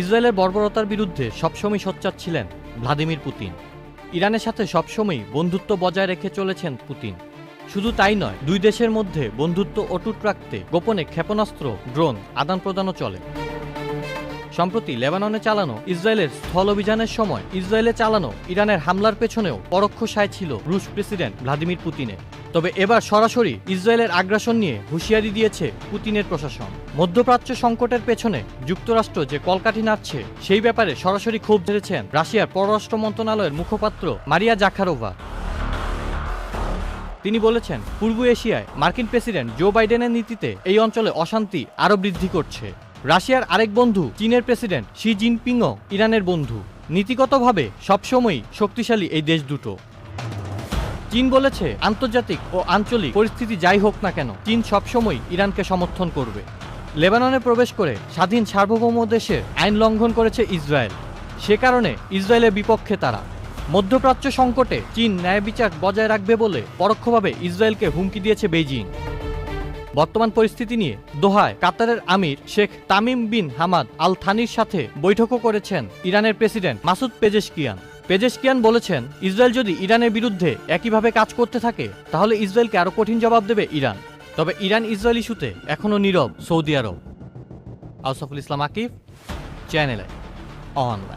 ইসরায়েলের বর্বরতার বিরুদ্ধে সবসময় সোচ্চার ছিলেন ভ্লাদিমির পুতিন। ইরানের সাথে সবসময় বন্ধুত্ব বজায় রেখে চলেছেন পুতিন। শুধু তাই নয়, দুই দেশের মধ্যে বন্ধুত্ব অটুট রাখতে গোপনে ক্ষেপণাস্ত্র, ড্রোন, আদান প্রদানও চলে। সম্প্রতি লেবাননে চালানো ইসরায়েলের স্থল অভিযানের সময় ইসরায়েলে চালানো ইরানের হামলার পেছনেও পরোক্ষ সায় ছিল রুশ প্রেসিডেন্ট ভ্লাদিমির পুতিনের। তবে এবার সরাসরি ইসরায়েলের আগ্রাসন নিয়ে হুঁশিয়ারি দিয়েছে পুতিনের প্রশাসন। মধ্যপ্রাচ্য সংকটের পেছনে যুক্তরাষ্ট্র যে কলকাঠি নাড়ছে, সেই ব্যাপারে সরাসরি ক্ষোভ ঝেড়েছেন রাশিয়ার পররাষ্ট্র মন্ত্রণালয়ের মুখপাত্র মারিয়া জাখারোভা। তিনি বলেছেন, পূর্ব এশিয়ায় মার্কিন প্রেসিডেন্ট জো বাইডেনের নীতিতে এই অঞ্চলে অশান্তি আরও বৃদ্ধি করছে। রাশিয়ার আরেক বন্ধু, চীনের প্রেসিডেন্ট শি জিনপিংও ইরানের বন্ধু। নীতিগতভাবে সবসময়ই শক্তিশালী এই দেশ দুটো। চীন বলেছে, আন্তর্জাতিক ও আঞ্চলিক পরিস্থিতি যাই হোক না কেন, চীন সবসময় ইরানকে সমর্থন করবে। লেবাননে প্রবেশ করে স্বাধীন সার্বভৌম দেশের আইন লঙ্ঘন করেছে ইসরায়েল। সে কারণে ইসরায়েলের বিপক্ষে তারা। মধ্যপ্রাচ্য সংকটে চীন ন্যায় বিচার বজায় রাখবে বলে পরোক্ষভাবে ইসরায়েলকে হুমকি দিয়েছে বেইজিং। বর্তমান পরিস্থিতি নিয়ে দোহায় কাতারের আমির Sheikh Tamim bin Hamad Al থানির সাথে বৈঠকও করেছেন ইরানের প্রেসিডেন্ট মাসুদ পেজেশকিয়ান। পেজেশকিয়ান বলেছেন, ইসরায়েল যদি ইরানের বিরুদ্ধে একইভাবে কাজ করতে থাকে, তাহলে ইসরায়েলকে আরও কঠিন জবাব দেবে ইরান। তবে ইরান ইসরায়েল ইস্যুতে এখনও নীরব সৌদি আরব। আউসাফুল ইসলাম আকিফ চ্যানেলে, অনলাইন।